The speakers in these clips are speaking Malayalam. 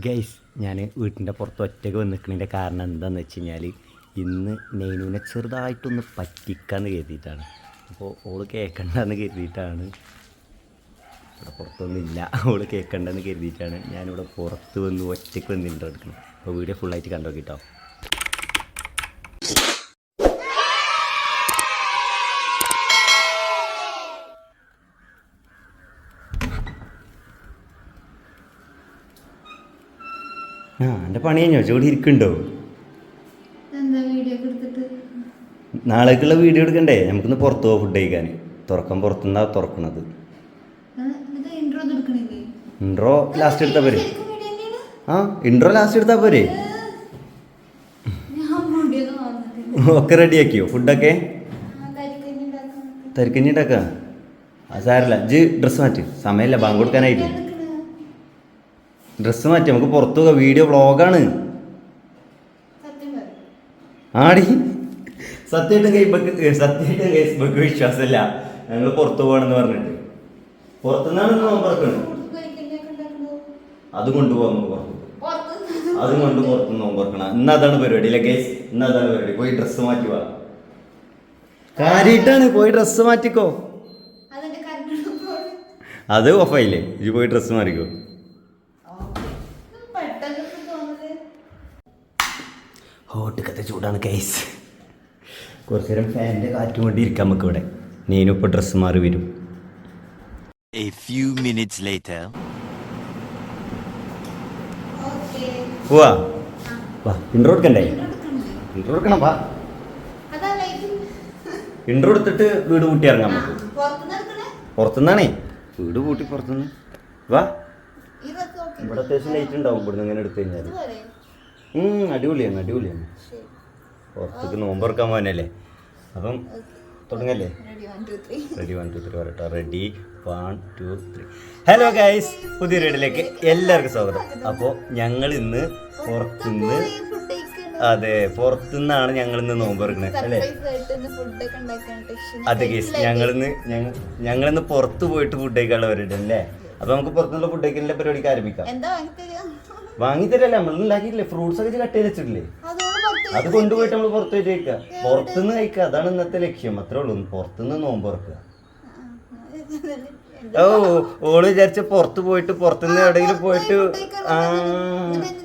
ഗൈസ് ഞാൻ വീട്ടിന്റെ പുറത്ത് ഒറ്റയ്ക്ക് വന്ന് നിൽക്കുന്നതിന്റെ കാരണം എന്താണെന്ന് വെച്ച് കഴിഞ്ഞാൽ ഇന്ന് നെയ്നുവിനെ ചെറുതായിട്ടൊന്ന് പറ്റിക്കാന്ന് കരുതിയിട്ടാണ്. അപ്പോൾ ഓൾ കേൾക്കണ്ടെന്ന് കരുതിയിട്ടാണ്. ഇവിടെ പുറത്തൊന്നുമില്ല. ഓൾ കേൾക്കണ്ടെന്ന് കരുതിയിട്ടാണ് ഞാനിവിടെ പുറത്ത് വന്ന് ഒറ്റയ്ക്ക് വന്ന് ഇന്റർ എടുക്കണം അപ്പോൾ വീഡിയോ ഫുള്ളായിട്ട് കണ്ടോ കേട്ടോ ആ എന്റെ പണി കഴിഞ്ഞോ? ജോലി ഇരിക്കുന്നുണ്ടോ? നാളേക്കുള്ള വീഡിയോ എടുക്കണ്ടേ? നമുക്കിന്ന് പുറത്ത് പോകാം ഫുഡ് കഴിക്കാൻ. തുറക്കം പുറത്തുനിന്നാ തുറക്കണത് ഇൻട്രോ ലാസ്റ്റ് എടുത്താൽ പോരെ? ആ ഇൻട്രോ ലാസ്റ്റ് എടുത്താൽ പോരെ? ഞാൻ റെഡി ആക്കിയോ ഒക്കെ റെഡിയാക്കിയോ ഫുഡൊക്കെ ആ, കരിക്കഞ്ഞി ഉണ്ടാക്കാൻ തരിക്കഞ്ഞി ഉണ്ടാക്കാം ആ സാരല്ല. ഇജ് ഡ്രസ്സ് മാറ്റി. സമയമില്ല ബാങ്ക് കൊടുക്കാനായിട്ട്. ഡ്രസ്സ് മാറ്റി. നമുക്ക് പുറത്തു പോകാം വീഡിയോ വ്ളോഗാണ്. ആടി. സത്യമായിട്ടും കൈബക്ക് സത്യമായിട്ടും ഫേസ്ബുക്ക് വിശ്വാസമില്ല. ഞങ്ങൾ പുറത്തു പോകണമെന്ന് പറഞ്ഞിട്ട്. പുറത്തുനിന്നാണ് ഒക്കെ അത് കൊണ്ടുപോകാം നമുക്ക് പുറത്ത്. അതും കൊണ്ട് പുറത്ത് നോമ്പറക്കണം ഇന്ന് അതാണ് പരിപാടി അല്ലേ ഗേസ്? ഇന്ന് അതാണ് പരിപാടി. പോയി ഡ്രസ്സ് മാറ്റി വാ. കാര്യമായിട്ടാണ് പോയി ഡ്രസ്സ് മാറ്റിക്കോ. അത് ഓഫായില്ലേ ഇത് പോയി ഡ്രസ്സ് മാറിക്കോ. ഹോട്ടുക്കത്തെ ചൂടാണ് കേസ് കുറച്ച് നേരം ഫാനിന്റെ കാറ്റും കൊണ്ട് ഇരിക്കാം നമുക്ക് ഇവിടെ നീനും ഇപ്പോൾ ഡ്രസ്സ് മാറി വരും. A few minutes later. Okay പോവാ. വാ ഇൻട്രോ എടുക്കണ്ടേ? ഇൻട്രോ എടുക്കണം വാ. ഇൻട്രോ എടുത്തിട്ട് വീട് പൂട്ടി ഇറങ്ങാം നമുക്ക്. പുറത്തുനിന്നാണേ? വീട് പൂട്ടി പുറത്തുനിന്ന്. വാ. ഇവിടെ അത്യാവശ്യം ലൈറ്റ് ഉണ്ടാവും ഇവിടുന്ന് ഇങ്ങനെ എടുത്തു കഴിഞ്ഞാൽ അടിപൊളിയാണ് അടിപൊളിയാണ് പുറത്തേക്ക് നോമ്പറക്കാൻ പോകാനല്ലേ? അപ്പം തുടങ്ങല്ലേ? റെഡി വൺ ടു ത്രീ പറയട്ടോ. Ready one two three hello guys പുതിയ റീഡിലേക്ക് എല്ലാവർക്കും സ്വാഗതം. അപ്പോൾ ഞങ്ങൾ ഇന്ന് പുറത്തുനിന്ന് അതെ പുറത്തുനിന്നാണ് ഞങ്ങൾ ഇന്ന് നോമ്പ് എടുക്കുന്നത് അല്ലേ അതെ ഗൈസ് ഞങ്ങളിന്ന് ഞങ്ങൾ ഞങ്ങളിന്ന് പുറത്ത് പോയിട്ട് ഫുഡ് കഴിക്കാനുള്ളവരുടെ അല്ലേ? അപ്പൊ നമുക്ക് പുറത്തുനിന്നുള്ള ഫുഡ് കഴിക്കലിന്റെ പരിപാടിക്ക് ആരംഭിക്കാം. വാങ്ങിത്തരല്ലേ നമ്മൾ ഉണ്ടാക്കിയിട്ടില്ലേ ഫ്രൂട്ട്സ് ഒക്കെ കട്ട് ചെയ്ത് വെച്ചിട്ടില്ലേ? അത് കൊണ്ടുപോയിട്ട് നമ്മൾ പുറത്ത് പോയിട്ട് കഴിക്കുക പുറത്തുനിന്ന് കഴിക്കുക അതാണ് ഇന്നത്തെ ലക്ഷ്യം. അത്രേ ഉള്ളൂ. പുറത്തുനിന്ന് നോമ്പ് തുറക്കുക. ഓ ഓൾ വിചാരിച്ച പുറത്ത് പോയിട്ട് പുറത്തുനിന്ന് എവിടെയെങ്കിലും പോയിട്ട് ആ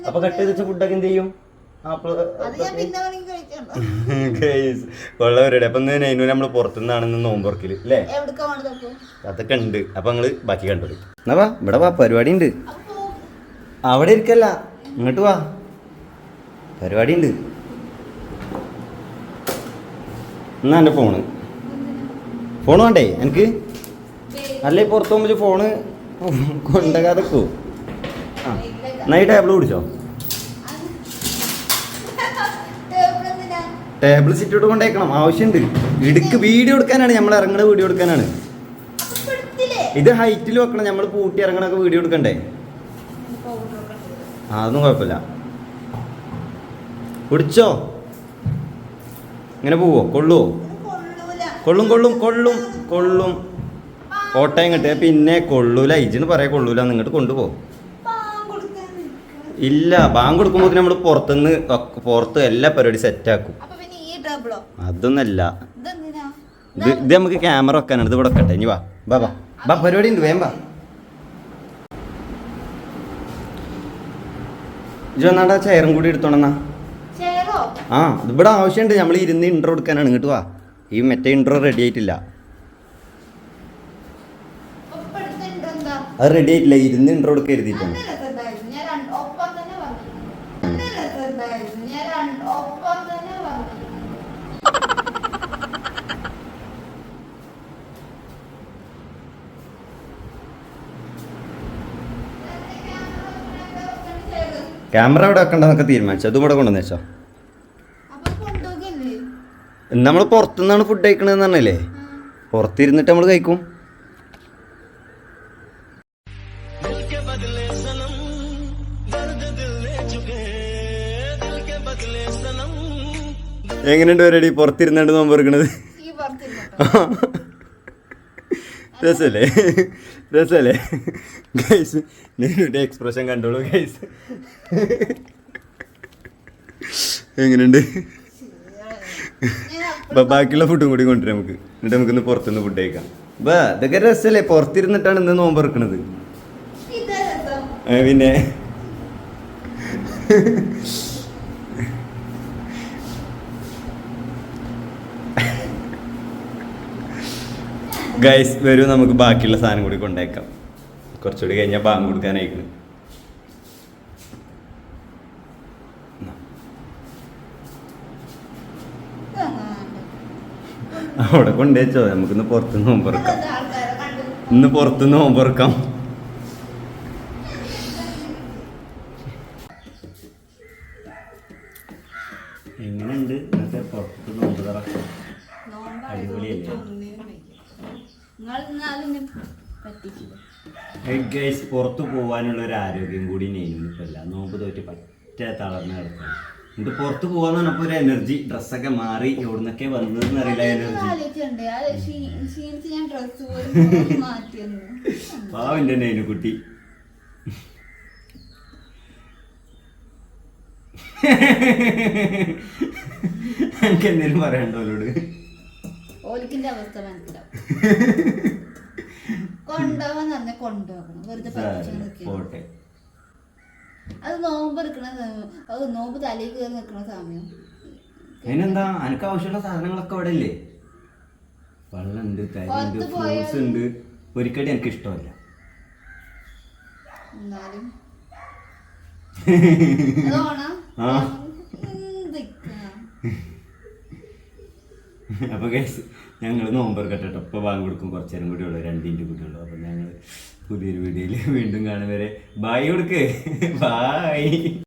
അപ്പൊ കട്ട് ചെയ്ത് വെച്ച ഫുഡൊക്കെ എന്ത് ചെയ്യും? കൊള്ളവരുടെ അപ്പൊ നൈനു നമ്മൾ പുറത്തുനിന്നാണെന്ന് നോമ്പ് തുറക്കൽ അല്ലേ അതൊക്കെ ഉണ്ട് അപ്പൊ നിങ്ങൾ ബാക്കി കണ്ടോളി. എന്നാ ഇവിടെ പരിപാടി ഉണ്ട് അവിടെ ഇരിക്കല്ല. ഇങ്ങോട്ട് വാ. പരിപാടി ഉണ്ട് എന്നാ എന്റെ ഫോണ്? ഫോൺ വേണ്ടേ എനിക്ക്? അല്ലേ പുറത്ത് പോകുമ്പോൾ ഫോണ് കൊണ്ടകാതെ പോ ആ എന്നാ ഈ ടേബിൾ പിടിച്ചോ? ടേബിൾ ടേബിൾ കൊണ്ടേക്കണം. ആവശ്യമുണ്ട് ഇടുക്ക് വീഡിയോ എടുക്കാനാണ് നമ്മൾ ഇറങ്ങണ വീഡിയോ എടുക്കാനാണ്. ഇത് ഹൈറ്റിൽ വെക്കണം. നമ്മൾ പൂട്ടി ഇറങ്ങണൊക്കെ വീഡിയോ എടുക്കണ്ടേ? ആ അതൊന്നും കുഴപ്പമില്ല. പിടിച്ചോ ഇങ്ങനെ പോവോ? കൊള്ളുവോ? കൊള്ളും കൊള്ളും കൊള്ളും കൊള്ളും. കോട്ടയം കിട്ടിയ പിന്നെ കൊള്ളൂല. ഇജിന്ന് പറയാ കൊള്ളൂല. നിങ്ങോട്ട് കൊണ്ടുപോ. ഇല്ല ബാങ്ക് കൊടുക്കുമ്പോൾ നമ്മൾ പുറത്തുനിന്ന് പുറത്ത് എല്ലാ പരിപാടി സെറ്റാക്കും ആക്കും. അതൊന്നല്ല. ഇത് ഇത് നമുക്ക് ക്യാമറ വെക്കാനാണ്. ഇത് ഇവിടെ വെക്കട്ടെ. ഇനി വാ. ബാ ബാ ബാ പരിപാടി ഉണ്ട്. വേം. ബാ ഇജ് വന്നാണ്ടാ ചെയറും കൂടി എടുത്തോണെന്നാ ആ ഇവിടെ ആവശ്യമുണ്ട് നമ്മൾ ഇരുന്ന് ഇൻട്രോ എടുക്കാനാണ്. ഇങ്ങോട്ട് വാ. ഈ മറ്റേ ഇൻട്രോ റെഡി ആയിട്ടില്ല. അത് റെഡി ആയിട്ടില്ല. ഇരുന്ന് ഇൻട്രോ എടുക്കാൻ എഴുതിയിട്ടാണ് ക്യാമറ അവിടെ വെക്കണ്ടെന്നൊക്കെ തീരുമാനിച്ചു. അതും ഇവിടെ കൊണ്ടുവന്ന് വെച്ചോ? നമ്മൾ പുറത്തുനിന്നാണ് ഫുഡ് കഴിക്കണതെന്ന് പറഞ്ഞല്ലേ? പുറത്തിരുന്നിട്ട് നമ്മൾ കഴിക്കും. എങ്ങനെയുണ്ട് പരിപാടി? പുറത്തിരുന്നാണ്ട് നോമ്പ് എടുക്കണത് പുറത്തിരുന്നോ? രസല്ലേ? രസല്ലേ? ഗൈസ് ഞാനിവിടെ എക്സ്പ്രഷൻ കണ്ടോളൂ ഗൈസ് എങ്ങനെയുണ്ട്? ബാക്കിയുള്ള ഫുഡും കൂടി കൊണ്ടുവരാം നമുക്ക്. എന്നിട്ട് നമുക്കിന്ന് പുറത്തുനിന്ന് ഫുഡ് കഴിക്കാം. ബാ ഇതൊക്കെ രസല്ലേ? പുറത്തിരുന്നിട്ടാണ് ഇന്ന് നോമ്പ് ഇറക്കണത് പിന്നെ? ഗൈസ് വരൂ നമുക്ക് ബാക്കിയുള്ള സാധനം കൂടി കൊണ്ടേക്കാം. കുറച്ചുകൂടി കഴിഞ്ഞാൽ ബാങ്ക് കൊടുക്കാനായിരിക്കും. അവിടെ കൊണ്ടുവച്ചോ നമുക്കിന്ന് പുറത്തുനിന്ന് നോമ്പറക്കാം ഇന്ന് പുറത്തുനിന്ന് നോമ്പറക്കാം എങ്ങനെയുണ്ട്? ഇന്നത്തെ പുറത്ത് നോമ്പ് തറക്കാം അടിപൊളിയല്ലേ? എന്നാലും എന്നെ പറ്റിച്ചില്ല ഗൈസ് പുറത്തു പോകാനുള്ള ഒരു ആരോഗ്യം കൂടി നെയ്യുന്നിപ്പല്ല നോമ്പ് തോറ്റ് പറ്റ തളർന്ന് കിടക്കണം എന്നിട്ട് പുറത്ത് പോകാന്ന് പറഞ്ഞപ്പോ ഒരു എനർജി ഡ്രസ്സൊക്കെ മാറി എവിടുന്നൊക്കെ വന്നതെന്ന് അറിയില്ല എനർജി പാവന്റെ നെയ്നു കുട്ടി. എനിക്ക് എന്തെങ്കിലും പറയണ്ടോ അവരോട്? ഓലിക്കിന്റെ അവസ്ഥ മനസ്സിലാവും. കൊണ്ടുപോകാന്ന് പറഞ്ഞാൽ കൊണ്ടുപോകണം. വെറുതെ നിൽക്കണം പോട്ടെ. അത് നോമ്പ് എടുക്കണ സമയം അത് നോമ്പ് തലയിൽ കയറി നിൽക്കണ സമയം. അതിനെന്താ? അനക്ക് ആവശ്യമുള്ള സാധനങ്ങളൊക്കെ അവിടെ ഇല്ലേ വെള്ളമുണ്ട് തരിണ്ട് പുറത്ത് പോയാൽ- ഫ്രൂട്ട്സ് ഉണ്ട്. ഒരിക്കടി എനിക്ക് ഇഷ്ടമല്ല. എന്നാലും. അതോണം ആ. എന്തൊക്കെയാ അപ്പൊ ഗൈസ് ഞങ്ങൾ നോമ്പർ കേട്ടോ ഇപ്പോൾ വാങ്ങി കൊടുക്കും. കുറച്ച് നേരം കൂടി ഉള്ളു. രണ്ടിന്റെ കൂടി ഉള്ളു. അപ്പം ഞങ്ങൾ പുതിയൊരു വീഡിയോയിൽ വീണ്ടും കാണും വരെ. ബായ് കൊടുക്ക്. ബായ്